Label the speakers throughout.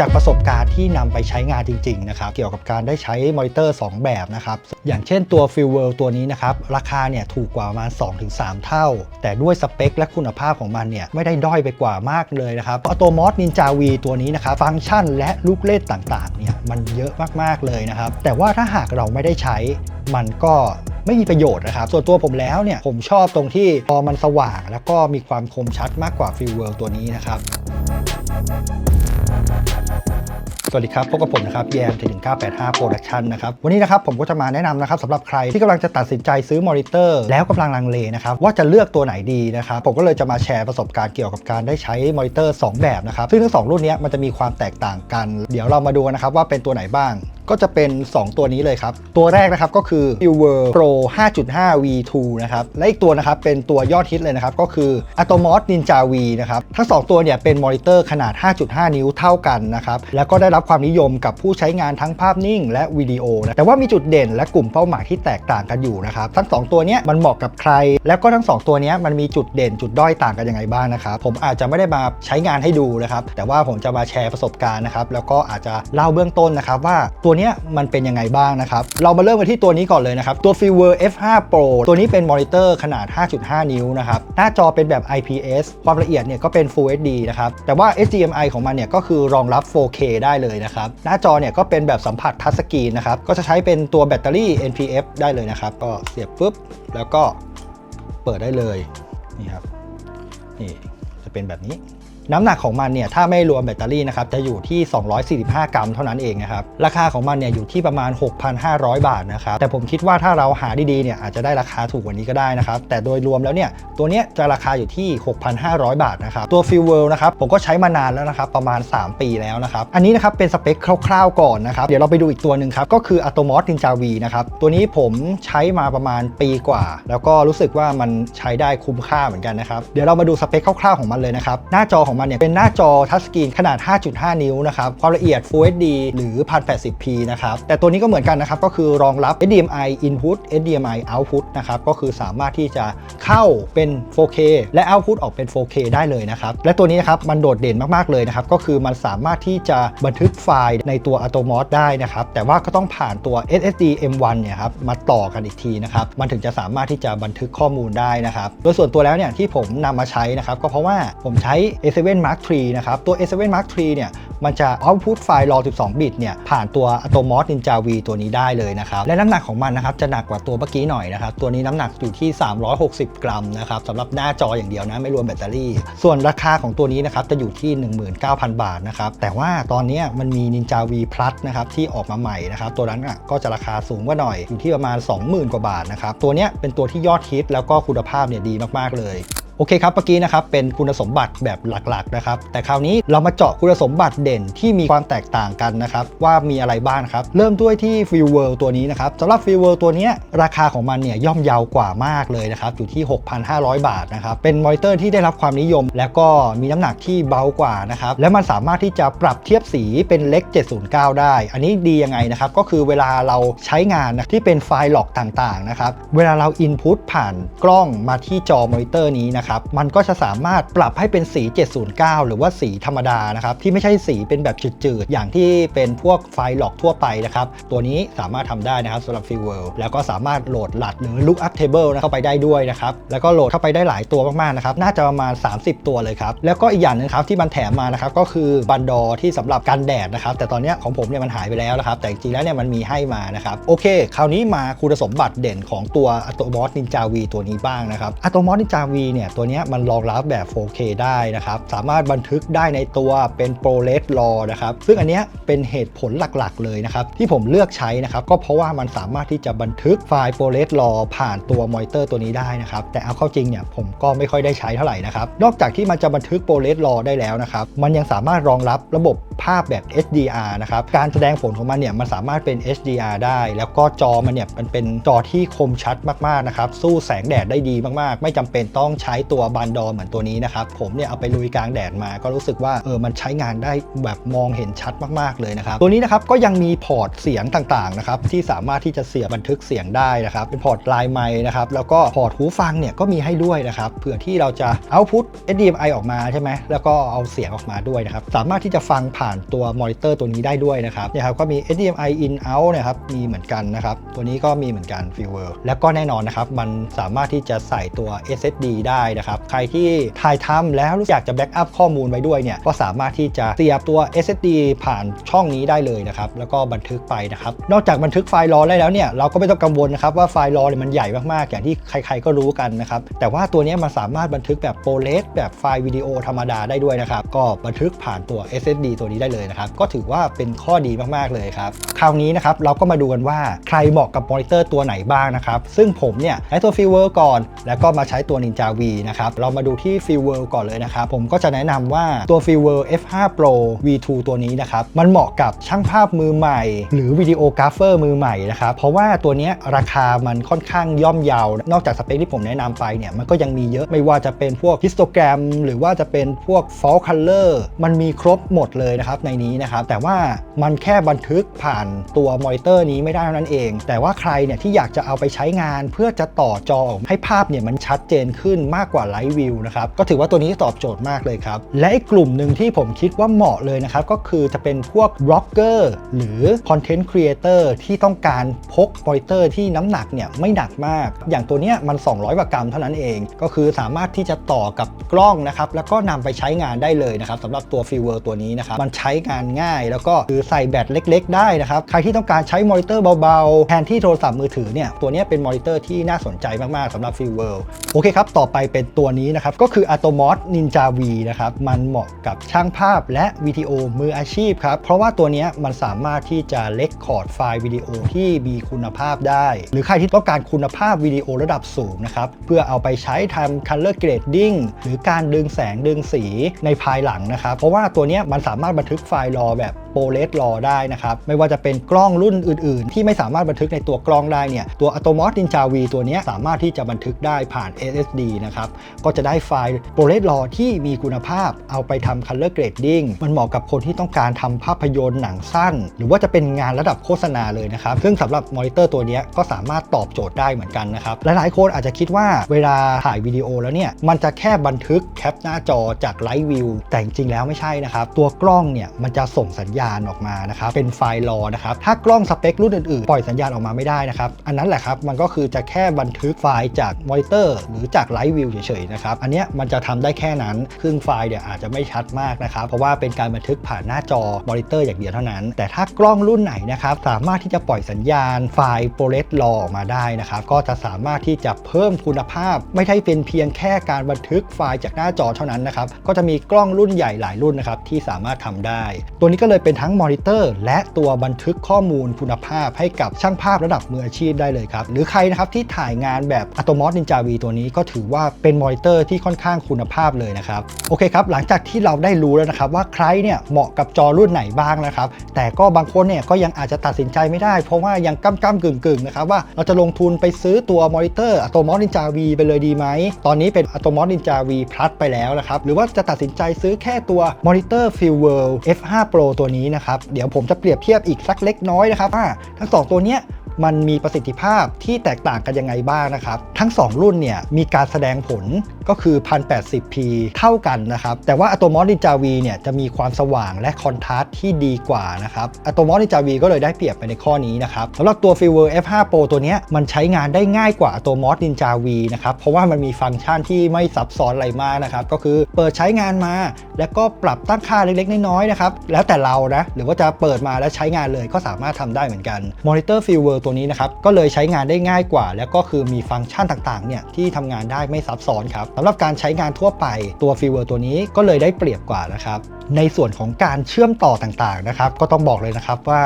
Speaker 1: จากประสบการณ์ที่นำไปใช้งานจริงๆนะครับเกี่ยวกับการได้ใช้มอนิเตอร์ 2 แบบนะครับอย่างเช่นตัว f i l w o r l d ตัวนี้นะครับราคาเนี่ยถูกกว่าประมาณ 2-3 เท่า แต่ด้วยสเปคและคุณภาพของมันเนี่ยไม่ได้ด้อยไปกว่ามากเลยนะครับอัตโมอสนินจาวีตัวนี้นะครับฟังก์ชันและลูกเล่นต่างๆเนี่ยมันเยอะมากๆเลยนะครับแต่ว่าถ้าหากเราไม่ได้ใช้มันก็ไม่มีประโยชน์นะครับ ส่วนตัวผมแล้วเนี่ย ผมชอบตรงที่พอมันสว่างแล้วก็มีความคมชัดมากกว่า f i l w o r l d ตัวนี้นะครับ สวัสดีครับ พบกับผมนะครับแยมถึง985 Production นะครับ วันนี้นะครับผมก็จะมาแนะนำนะครับสำหรับใครที่กำลังจะตัดสินใจซื้อมอนิเตอร์แล้วกำลังลังเลนะครับ ว่าจะเลือกตัวไหนดีนะครับ ผมก็เลยจะมาแชร์ประสบการณ์เกี่ยวกับการได้ใช้มอนิเตอร์ 2 แบบนะครับ ซึ่งทั้ง 2 รุ่นนี้มันจะมีความแตกต่างกัน เดี๋ยวเรามาดูนะครับว่าเป็นตัวไหนบ้าง ก็จะเป็น 2 ตัวนี้เลยครับ ตัวแรกนะครับก็คือ u v e r Pro 5.5 V2 นะครับ และอีกตัวนะครับเป็นตัวยอดฮิตเลยนะครับ ก็คือ Atomos Ninja V นะครับ ทั้ง 2 ตัวเนี่ยเป็นมอนิเตอร์ขนาด 5.5 นิ้วเท่ากันนะครับ แล้วก็ได้รับความนิยมกับผู้ใช้งานทั้งภาพนิ่ง และวิดีโอนะแต่ว่ามีจุดเด่นและกลุ่มเป้าหมายที่แตกต่างกันอยู่นะครับ ทั้ง 2 ตัวเนี้ยมันเหมาะกับใคร แล้วก็ทั้ง 2 ตัวเนี้ยมันมีจุดเด่นจุดด้อยต่างกันยังไงบ้างนะครับผมอาจจะไม่ได้มาใช้งานให้ดูนะครับแต่ว่าผมจะมาแชร์ประสบการณ์นะครับแล้วก็อาจจะเล่าเบื้องต้นนะครับว่าตัวนี้มันเป็นยังไงบ้างนะครับ เรามาเริ่มกันที่ตัวนี้ก่อนเลยนะครับ ตัว f i l w e r F5 Pro ตัวนี้เป็นมอนิเตอร์ขนาด 5.5 นิ้วนะครับ หน้าจอเป็นแบบ IPS ความละเอียดเนี่ยก็เป็น Full HD นะครับ แต่ว่า HDMI ของมันเนี่ยก็คือรองรับ 4K ได้เลยนะครับ หน้าจอเนี่ยก็เป็นแบบสัมผัสทัชสกรีนนะครับ ก็จะใช้เป็นตัวแบตเตอรี่ NPF ได้เลยนะครับ ก็เสียบปุ๊บ แล้วก็เปิดได้เลย นี่ครับ นี่จะเป็นแบบนี้ น้ำหนักของมันเนี่ยถ้าไม่รวมแบตเตอรี่นะครับจะอยู่ที่ 245 กรัมเท่านั้นเองนะครับราคาของมันเนี่ยอยู่ที่ประมาณ 6,500 บาทนะครับแต่ผมคิดว่าถ้าเราหาดีๆเนี่ยอาจจะได้ราคาถูกกว่านี้ก็ได้นะครับแต่โดยรวมแล้วเนี่ยตัวเนี้ยจะราคาอยู่ที่ 6,500 บาทนะครับตัว f i l w o r l d นะครับผมก็ใช้มานานแล้วนะครับประมาณ 3 ปีแล้วนะครับอันนี้นะครับเป็นสเปคคร่าวๆก่อนนะครับเดี๋ยวเราไปดูอีกตัวหนึ่งครับก็คือ Atomos Ninja V นะครับตัวนี้ผมใช้มาประมาณปีกว่า แล้วก็รู้สึกว่ามันใช้ได้คุ้มค่าเหมือนกันนะครับเดี๋ยวเรามาดูสเปคคร่าวๆของมันเลยนะครับหน้าจอของมันเนี่ยเป็นหน้าจอทัชสกรีนขนาด 5.5 นิ้วนะครับความละเอียด Full HD หรือ 1080p นะครับแต่ตัวนี้ก็เหมือนกันนะครับก็คือรองรับ HDMI input HDMI output นะครับก็คือสามารถที่จะ เข้าเป็น 4K และ output ออกเป็น 4K ได้เลยนะครับ และตัวนี้นะครับมันโดดเด่นมากๆเลยนะครับ ก็คือมันสามารถที่จะบันทึกไฟล์ในตัว Atomos ได้นะครับ แต่ว่าก็ต้องผ่านตัว SSD M1 เนี่ยครับมาต่อกันอีกทีนะครับ มันถึงจะสามารถที่จะบันทึกข้อมูลได้นะครับ โดยส่วนตัวแล้วเนี่ยที่ผมนำมาใช้นะครับ ก็เพราะว่าผมใช้ A7 Mark III นะครับ ตัว A7 Mark III เนี่ยมันจะ output ไฟล์ RAW 12 บิตเนี่ยผ่านตัว Atomos Ninja V ตัวนี้ได้เลยนะครับ และน้ำหนักของมันนะครับจะหนักกว่าตัวเมื่อกี้หน่อยนะครับ ตัวนี้น้ำหนักอยู่ที่ 360กรัมนะครับสำหรับหน้าจออย่างเดียวนะไม่รวมแบตเตอรี่ ส่วนราคาของตัวนี้นะครับจะอยู่ที่ 19,000 บาทนะครับแต่ว่าตอนนี้มันมี Ninja V Plus นะครับที่ออกมาใหม่นะครับตัวนั้นอะก็จะราคาสูงกว่าหน่อยอยู่ที่ประมาณ 20,000 กว่าบาทนะครับตัวนี้เป็นตัวที่ยอดฮิตแล้วก็คุณภาพเนี่ยดีมากๆเลย โอเคครับเมื่อกี้นะครับเป็นคุณสมบัติแบบหลักๆนะครับแต่คราวนี้เรามาเจาะคุณสมบัติเด่นที่มีความแตกต่างกันนะครับว่ามีอะไรบ้างครับเริ่มด้วยที่ f i l w o r l d ตัวนี้นะครับสำหรับ f i l w o r l d ตัวนี้ราคาของมันเนี่ยย่อมเยาวกว่ามากเลยนะครับอยู่ที่ 6,500 บาทนะครับเป็นมอนิเตอร์ที่ได้รับความนิยม แล้วก็มีน้ำหนักที่เบากว่านะครับและมันสามารถที่จะปรับเทียบสีเป็นเล็ก 709 ได้ อันนี้ดียังไงนะครับก็คือเวลาเราใช้งานนะที่เป็นไฟล์หลอกต่างๆนะครับเวลาเรา input ผ่านกล้องมาที่จอมอนิเตอร์นี้นะครับมันก็จะสามารถปรับให้เป็นสี 709 หรือว่าสีธรรมดานะครับที่ไม่ใช่สีเป็นแบบจืดๆ อย่างที่เป็นพวกไฟล์หลอกทั่วไปนะครับตัวนี้สามารถทำได้นะครับสำหรับ f i l w o r l d แล้วก็สามารถโหลดหลัดหรือ Lookup Table นะเข้าไปได้ด้วยนะครับแล้วก็โหลดเข้าไปได้หลายตัวมากๆนะครับน่าจะประมาณ 30 ตัวเลยครับแล้วก็อีกอย่างหนึงครับที่มันแถมมานะครับก็คือบันดอที่สำหรับกันแดดนะครับแต่ตอนเนี้ยของผมเนี่ยมันหายไปแล้วนะครับแต่จริงๆแล้วเนี่ยมันมีให้มานะครับโอเค คราวนี้มาคุณสมบัติเด่นของตัว Atomos Ninja V ตัวนี้บ้างนะครับ Atomos Ninja V เนี่ยตัวเนี้ยัวนี้มันรองรับแบบ 4K ได้นะครับ สามารถบันทึกได้ในตัวเป็น ProRes RAW นะครับ ซึ่งอันเนี้ยเป็นเหตุผลหลักๆ เลยนะครับ ที่ผมเลือกใช้นะครับ ก็เพราะว่ามันสามารถที่จะบันทึกไฟล์ ProRes RAW ผ่านตัวมอนิเตอร์ตัวนี้ได้นะครับ แต่เอาเข้าจริงเนี่ยผมก็ไม่ค่อยได้ใช้เท่าไหร่นะครับ นอกจากที่มันจะบันทึก ProRes RAW ได้แล้วนะครับ มันยังสามารถรองรับระบบภาพแบบ HDR นะครับ การแสดงผลของมันเนี่ยมันสามารถเป็น HDR ได้ แล้วก็จอมันเนี่ยมันเป็นจอที่คมชัดมากๆนะครับ สู้แสงแดดได้ดีมากๆ ไม่จำเป็นต้องใช้ตัวบานดอเหมือนตัวนี้นะครับ ผมเนี่ยเอาไปลุยกลางแดดมาก็รู้สึกว่าเออมันใช้งานได้แบบมองเห็นชัดมากๆเลยนะครับ ตัวนี้นะครับก็ยังมีพอร์ตเสียงต่างๆนะครับที่สามารถที่จะเสียบบันทึกเสียงได้นะครับ เป็นพอร์ตลายไม้นะครับแล้วก็พอร์ตหูฟังเนี่ยก็มีให้ด้วยนะครับเผื่อที่เราจะเอาพุท HDMI ออกมาใช่ไหมแล้วก็เอาเสียงออกมาด้วยนะครับสามารถที่จะฟังผ่านตัวมอนิเตอร์ตัวนี้ได้ด้วยนะครับเนี่ยครับก็มี HDMI in out นะครับมีเหมือนกันนะครับตัวนี้ก็มีเหมือนกัน f i e w e r แล้วก็แน่นอนนะครับมันสามารถที่จะใส่ตัว SSD ได้นะครับใครที่ถ่ายทำแล้วอยากจะแบ็กอัพข้อมูลไว้ด้วยเนี่ยก็สามารถที่จะเสียบตัว SSD ผ่านช่องนี้ได้เลยนะครับแล้วก็บันทึกไปนะครับนอกจากบันทึกไฟล์รอได้แล้วเนี่ยเราก็ไม่ต้องกังวลนะครับว่าไฟล์รอเนี่ยมันใหญ่มากๆอย่างที่ใคร ๆก็รู้กันนะครับแต่ว่าตัวนี้มันสามารถบันทึกแบบโปรเลสแบบไฟล์วิดีโอธรรมดาได้ด้วยนะครับก็บันทึกผ่านตัว SSD ตัวนี้ได้เลยนะครับก็ถือว่าเป็นข้อดีมากๆเลยครับคราวนี้นะครับเราก็มาดูกันว่าใครเหมาะกับมอนิเตอร์ตัวไหนบ้างนะครับซึ่งผมเนี่ยใช้ตัว f i e w e r ก่อน แล้วก็มาใช้ตัว Ninja V นะครับ เรามาดูที่ f i e w e r ก่อนเลยนะครับ ผมก็จะแนะนำว่าตัว f i e w e r F5 Pro V2 ตัวนี้นะครับ มันเหมาะกับช่างภาพมือใหม่ หรือวิดีโอกราฟเฟอร์มือใหม่นะครับ เพราะว่าตัวนี้ราคามันค่อนข้างย่อมเยาว นอกจากสเปคที่ผมแนะนำไปเนี่ย มันก็ยังมีเยอะ ไม่ว่าจะเป็นพวกฮิสโตแกรม หรือว่าจะเป็นพวก Fall Color มันมีครบหมดเลยนะครับในนี้นะครับ แต่ว่ามันแค่บันทึกผ่านตัวมอนิเตอร์นี้ไม่ได้เท่านั้นเอง แต่ว่าใครเนี่ยที่อยากจะเอาไปใช้งานเพื่อจะต่อจอให้ภาพเนี่ยมันชัดเจนขึ้นมากกว่าไลฟ์วิวนะครับก็ถือว่าตัวนี้ตอบโจทย์มากเลยครับ และอีกกลุ่มหนึ่งที่ผมคิดว่าเหมาะเลยนะครับ ก็คือจะเป็นพวกบล็อกเกอร์หรือคอนเทนต์ครีเอเตอร์ที่ต้องการพกมอนิเตอร์ที่น้ำหนักเนี่ยไม่หนักมาก อย่างตัวเนี้ยมัน 200 กว่ากรัมเท่านั้นเอง ก็คือสามารถที่จะต่อกับกล้องนะครับแล้วก็นำไปใช้งานได้เลยนะครับสำหรับตัวฟิวเวอร์ตัวนี้นะครับมันใช้งานง่าย แล้วก็คือใส่แบตเล็ก ๆ ได้นะครับใครที่ต้องการใช้มอนิเตอร์เบาๆแทนที่โทรศัพท์มือถือเนี่ยตัวเนี้ยเป็นมอนิเตอร์ที่น่าสนใจมากๆสำหรับฟิวเวอร์โอเคครับต่อไปเป็นตัวนี้นะครับ ก็คือ Atomos Ninja V นะครับ มันเหมาะกับช่างภาพและวิดีโอมืออาชีพครับ เพราะว่าตัวนี้มันสามารถที่จะเลคคอร์ดไฟล์วิดีโอที่มีคุณภาพได้ หรือใครที่ต้องการคุณภาพวิดีโอระดับสูงนะครับ เพื่อเอาไปใช้ทำ color grading หรือการดึงแสงดึงสีในภายหลังนะครับ เพราะว่าตัวนี้มันสามารถบันทึกไฟล์รอแบบโปรเลสรอได้นะครับ ไม่ว่าจะเป็นกล้องรุ่นอื่น ๆ ที่ไม่สามารถบันทึกในตัวกล้องได้เนี่ยตัว Atomos Ninja V ตัวนี้สามารถที่จะบันทึกได้ผ่าน SSD นะครับก็จะได้ไฟล์โปรเลสรอที่มีคุณภาพเอาไปทำ color grading มันเหมาะกับคนที่ต้องการทำภาพยนตร์หนังสั้น หรือว่าจะเป็นงานระดับโฆษณาเลยนะครับ ซึ่งสำหรับมอนิเตอร์ตัวนี้ก็สามารถตอบโจทย์ได้เหมือนกันนะครับ หลายๆคนอาจจะคิดว่าเวลาถ่ายวิดีโอแล้วเนี่ย มันจะแค่บันทึกแคปหน้าจอจากไลฟ์วิวแต่จริงๆแล้วไม่ใช่นะครับ ตัวกล้องเนี่ยมันจะส่งสัญญาณออกมานะครับเป็นไฟล์รอนะครับถ้ากล้องสเปครุ่นอื่นๆ ปล่อยสัญญาณออกมาไม่ได้นะครับอันนั้นแหละครับมันก็คือจะแค่บันทึกไฟล์จากมอนิเตอร์หรือจากไลฟ์วิวเฉยๆนะครับ อันเนี้ยมันจะทำได้แค่นั้น ครึ่งไฟล์เนี่ยอาจจะไม่ชัดมากนะครับ เพราะว่าเป็นการบันทึกผ่านหน้าจอมอนิเตอร์อย่างเดียวเท่านั้น แต่ถ้ากล้องรุ่นไหนนะครับสามารถที่จะปล่อยสัญญาณไฟล์โปรเลสรอออกมาได้นะครับ ก็จะสามารถที่จะเพิ่มคุณภาพ ไม่ใช่เป็นเพียงแค่การบันทึกไฟล์จากหน้าจอเท่านั้นนะครับ ก็จะมีกล้องรุ่นใหญ่หลายรุ่นนะครับที่สามารถทำได้ ตัวนี้ก็เลยเป็นทั้งมอนิเตอร์ และตัวบันทึกข้อมูลคุณภาพให้กับช่างภาพระดับมืออาชีพได้เลยครับ หรือใครนะครับที่ถ่ายงานแบบ Atomos Ninja V ตัวนี้ก็ถือว่าเป็นมอนิเตอร์ที่ค่อนข้างคุณภาพเลยนะครับ โอเคครับ หลังจากที่เราได้รู้แล้วนะครับว่าใครเนี่ยเหมาะกับจอรุ่นไหนบ้างนะครับ แต่ก็บางคนเนี่ยก็ยังอาจจะตัดสินใจไม่ได้ เพราะว่ายังก้ำก้ำกึ่งกึ่งนะครับว่าเราจะลงทุนไปซื้อตัวมอนิเตอร์ Atomos Ninja V ไปเลยดีไหม ตอนนี้เป็น Atomos Ninja V Plus ไปแล้วนะครับหรือว่าจะตัดสินใจซื้อแค่ตัวมอนิเตอร์ f i e l World F5 Pro ตัวนี้นะครับเดี๋ยวผมจะเปรียบเทียบอีกสักเล็กน้อยนะครับว่าทั้งสองตัวเนี้ย มันมีประสิทธิภาพที่แตกต่างกันยังไงบ้างนะครับ ทั้ง 2 รุ่นเนี่ยมีการแสดงผลก็คือ 1080p เท่ากันนะครับ แต่ว่า Atomos Ninja V เนี่ยจะมีความสว่างและคอนทราสต์ที่ดีกว่านะครับ Atomos Ninja V ก็เลยได้เปรียบไปในข้อนี้นะครับสำหรับตัว f i e w e r F5 Pro ตัวเนี้ยมันใช้งานได้ง่ายกว่า Atomos Ninja V นะครับเพราะว่ามันมีฟังก์ชันที่ไม่ซับซ้อนอะไรมากนะครับก็คือเปิดใช้งานมา แล้วก็ปรับตั้งค่าเล็กๆน้อยๆนะครับแล้วแต่เรานะหรือว่าจะเปิดมาแล้วใช้งานเลยก็สามารถทำได้เหมือนกัน Monitor f i e w e r ตัวนี้นะครับก็เลยใช้งานได้ง่ายกว่า แล้วก็คือมีฟังก์ชันต่างๆเนี่ยที่ทำงานได้ไม่ซับซ้อนครับสำหรับการใช้งานทั่วไปตัวฟิวเวอร์ตัวนี้ก็เลยได้เปรียบกว่านะครับในส่วนของการเชื่อมต่อต่างๆนะครับก็ต้องบอกเลยนะครับว่า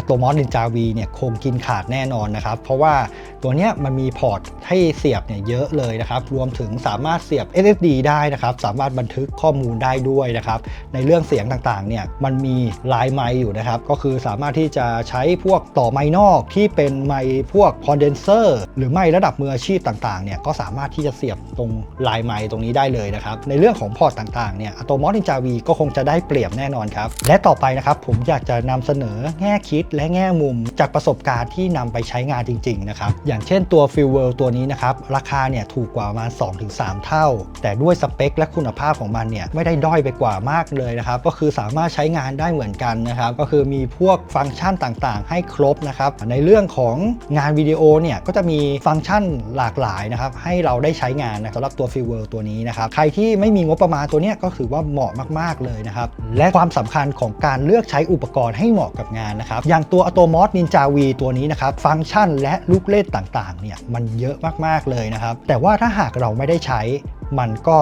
Speaker 1: a t o m o s Ninja V เนี่ยคงกินขาดแน่นอนนะครับ เพราะว่าตัวเนี้ยมันมีพอร์ตให้เสียบเนี่ยเยอะเลยนะครับ รวมถึงสามารถเสียบ SSD ได้นะครับ สามารถบันทึกข้อมูลได้ด้วยนะครับ ในเรื่องเสียงต่างๆเนี่ยมันมีลายไมค์อยู่นะครับ ก็คือสามารถที่จะใช้พวกต่อไมค์นอกที่เป็นไมค์พวกคอนเดนเซอร์หรือไมค์ระดับมืออาชีพต่างๆเนี่ยก็สามารถที่จะเสียบตรงลายไมค์ตรงนี้ได้เลยนะครับ ในเรื่องของพอร์ตต่างๆเนี่ย a t o m o s Ninja V ก็คงจะได้เปรียบแน่นอนครับ และต่อไปนะครับผมอยากจะนำเสนอแง่คิดและแง่มุมจากประสบการณ์ที่นำไปใช้งานจริง ๆ นะครับ อย่างเช่นตัว f i l w o r l d ตัวนี้นะครับ ราคาเนี่ยถูกกว่าประมาณ2-3 เท่า แต่ด้วยสเปค และคุณภาพของมันเนี่ยไม่ได้ด้อยไปกว่ามากเลยนะครับ ก็คือสามารถใช้งานได้เหมือนกันนะครับ ก็คือมีพวกฟังก์ชันต่างๆ ให้ครบนะครับ ในเรื่องของงานวิดีโอเนี่ยก็จะมีฟังก์ชันหลากหลายนะครับให้เราได้ใช้งานนะสำหรับตัว f i l w o r l d ตัวนี้นะครับ ใครที่ไม่มีงบประมาณตัวเนี้ยก็คือว่าเหมาะมากๆเลยนะครับ และความสำคัญของการเลือกใช้อุปกรณ์ให้เหมาะกับงานนะครับอย่างตัว Atomos Ninja V ตัวนี้นะครับ ฟังก์ชันและลูกเล่นต่างๆ เนี่ย มันเยอะมากๆเลยนะครับ แต่ว่าถ้าหากเราไม่ได้ใช้ มันก็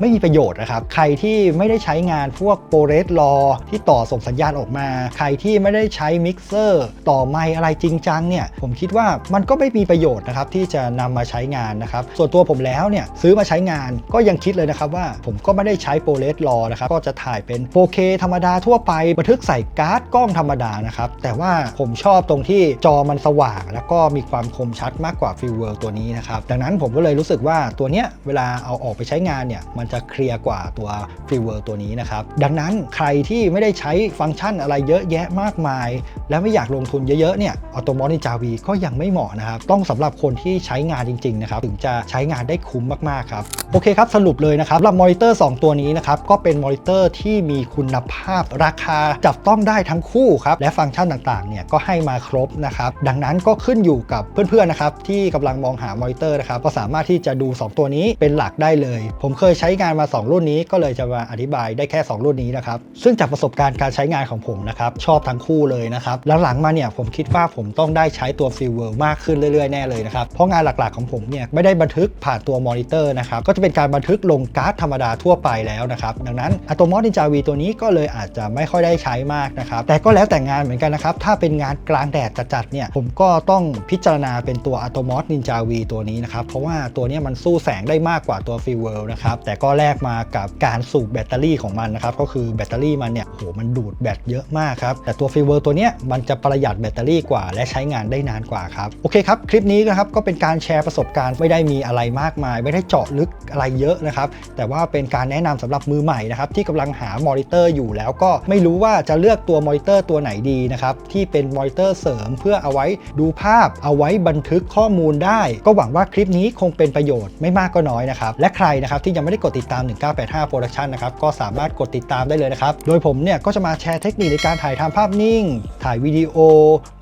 Speaker 1: ไม่มีประโยชน์นะครับ ใครที่ไม่ได้ใช้งานพวกโปรเรสรอที่ต่อส่งสัญญาณออกมา ใครที่ไม่ได้ใช้มิกเซอร์ต่อไมอะไรจริงจังเนี่ย ผมคิดว่ามันก็ไม่มีประโยชน์นะครับที่จะนำมาใช้งานนะครับ ส่วนตัวผมแล้วเนี่ยซื้อมาใช้งานก็ยังคิดเลยนะครับว่าผมก็ไม่ได้ใช้โปรเรสรอนะครับ ก็จะถ่ายเป็น 4K ธรรมดาทั่วไปบันทึกใส่การ์ดกล้องธรรมดานะครับ แต่ว่าผมชอบตรงที่จอมันสว่าง แล้วก็มีความคมชัดมากกว่าฟิลเวอร์ตัวนี้นะครับ ดังนั้นผมก็เลยรู้สึกว่าตัวเนี้ยเวลาเอาออกไปใช้งานเนี่ยมันจะเคลียร์กว่าตัวฟิลเวอร์ตัวนี้นะครับ ดังนั้นใครที่ไม่ได้ใช้ฟังก์ชันอะไรเยอะแยะมากมาย แล้วไม่อยากลงทุนเยอะๆเนี่ยออโตมอนิจาวีก็ยังไม่เหมาะนะครับ ต้องสำหรับคนที่ใช้งานจริงๆนะครับถึงจะใช้งานได้คุ้มมากๆครับโอเคครับ สรุปเลยนะครับสำหรับมอนิเตอร์ 2 ตัวนี้นะครับก็เป็นมอนิเตอร์ที่มีคุณภาพราคาจับต้องได้ทั้งคู่ครับและฟังก์ชันต่างๆเนี่ยก็ให้มาครบนะครับดังนั้นก็ขึ้นอยู่กับเพื่อนๆนะครับที่กำลังมองหามอนิเตอร์นะครับก็สามารถที่จะดู 2 ตัวนี้เป็นหลักได้เลย ผมเคยใช้งานมา 2 รุ่นนี้ก็เลยจะมาอธิบายได้แค่ 2 รุ่นนี้นะครับซึ่งจากประสบการณ์การใช้งานของผมนะครับชอบทั้งคู่เลยนะครับหลังๆมาเนี่ยผมคิดว่าผมต้องได้ใช้ตัวฟิลเวอร์มากขึ้นเรื่อยๆแน่เลยนะครับเพราะงานหลักๆของผมเนี่ยไม่ได้บันทึกผ่านตัวมอนิเตอร์นะครับก็จะเป็นการบันทึกลงการ์ดธรรมดาทั่วไปแล้วนะครับดังนั้น Atomos Ninja V ตัวนี้ก็เลยอาจจะไม่ค่อยได้ใช้มากนะครับแต่ก็แล้วแต่งานเหมือนกันนะครับถ้าเป็นงานกลางแดดจัดๆเนี่ยผมก็ต้องพิจารณาเป็นตัว Atomos Ninja V ตัวนี้นะครับเพราะว่าตัวนี้มันสู้แสงได้มากกว่าตัว f i l w o r l d นะครับแต่ก็ข้อแลกมากับการสูบแบตเตอรี่ของมันนะครับ ก็คือแบตเตอรี่มันเนี่ยโหมันดูดแบตเยอะมากครับ แต่ตัว f i l w o r l d ตัวเนี้ยมันจะประหยัดแบตเตอรี่กว่า และใช้งานได้นานกว่าครับ โอเคครับ คลิปนี้นะครับก็เป็นการแชร์ประสบการณ์ไม่ได้มีอะไรมากมาย ไม่ได้เจาะลึกอะไรเยอะนะครับ แต่ว่าเป็นการแนะนำสำหรับมือใหม่นะครับที่กำลังหามอนิเตอร์อยู่แล้วก็ไม่รู้ว่าจะเลือกตัวมอนิเตอร์ตัวไหนดีนะครับที่เป็นมอนิเตอร์เสริมเพื่อเอาไว้ดูภาพ เอาไว้บันทึกข้อมูลได้ ก็หวังว่าคลิปนี้คงเป็นประโยชน์ไม่มากก็น้อยนะครับและใครนะครับที่ยังไม่ได้กดติดตาม 1985 Production นะครับก็สามารถกดติดตามได้เลยนะครับ โดยผมเนี่ยก็จะมาแชร์เทคนิคในการถ่ายทำภาพนิ่ง ถ่ายวิดีโอ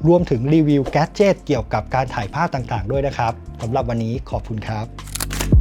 Speaker 1: รวมถึงรีวิวแกจเจตเกี่ยวกับการถ่ายภาพต่างๆ ด้วยนะครับสำหรับวันนี้ขอบคุณครับ